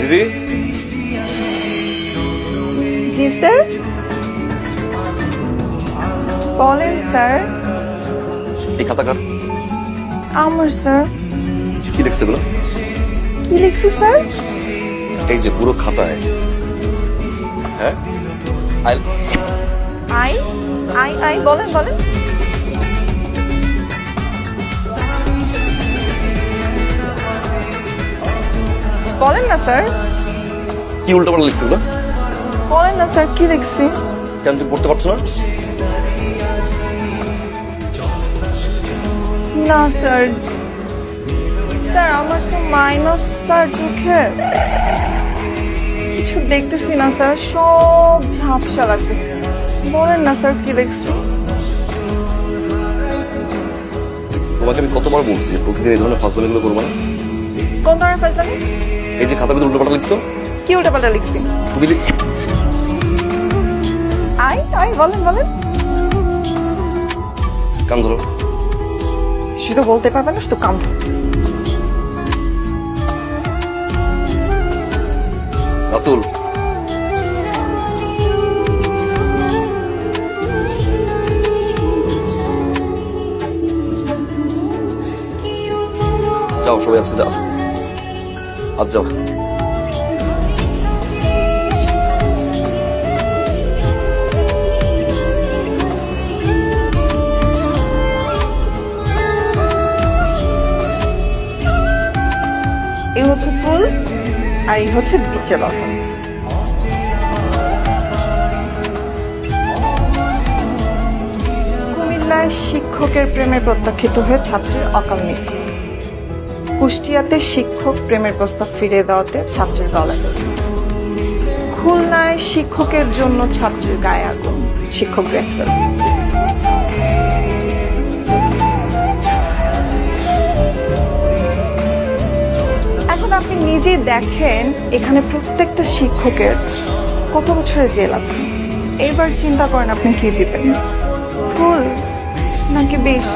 দিদি? জি স্যার? বলেন স্যার। এই খাতাকার আমার স্যার। কি লিখছে এগুলো? কি লিখছি স্যার? এই যে পুরো খাতায়। হ্যাঁ? আই আই আই আই বলেন বলেন। বলেন না স্যার। কি উল্টোপাল্টা লিখছে এগুলো? বলেন না স্যার কি লিখছি? কেন তুমি পড়তে পারছ না? না স্যার। স্যার আমার তো মাইনাস স্যার চোখে। কিছু দেখতেছি না স্যার সব ঝাপসা লাগতেছে। বলেন না স্যার কি লিখছি? তোমাকে আমি কতবার বলছি যে প্রতিদিন এই ধরনের ফাজলামিগুলো করব না? কোন ধরনের ফাজলামি এই যে খাতার ভিতরে উল্টোপাল্টা লিখছো? কি উল্টাপাল্টা লিখছি? তুমি লিখ- আই আই বলেন বলেন। কান ধরো শুধু বলতে পারবে না শুধু কাম রাতুল যাও সবাই আজকে যাও। আজ যাও। এই হচ্ছে ফুল আর এই হচ্ছে বিচে লতা কুমিল্লায় শিক্ষকের প্রেমে প্রত্যাখ্যিত হয়ে ছাত্রের অকাল মৃত্যু কুষ্টিয়াতে শিক্ষক প্রেমের প্রস্তাব ফিরে দেওয়াতে ছাত্রের গলা দড়ি। খুলনায় শিক্ষকের জন্য ছাত্রের গায়ে আগুন, শিক্ষক গ্রেফতার। এখন আপনি নিজেই দেখেন, এখানে প্রত্যেকটা শিক্ষকের কত বছরের জেল আছে? এবার চিন্তা করেন আপনি কি দিবেন? ফুল নাকি বিষ?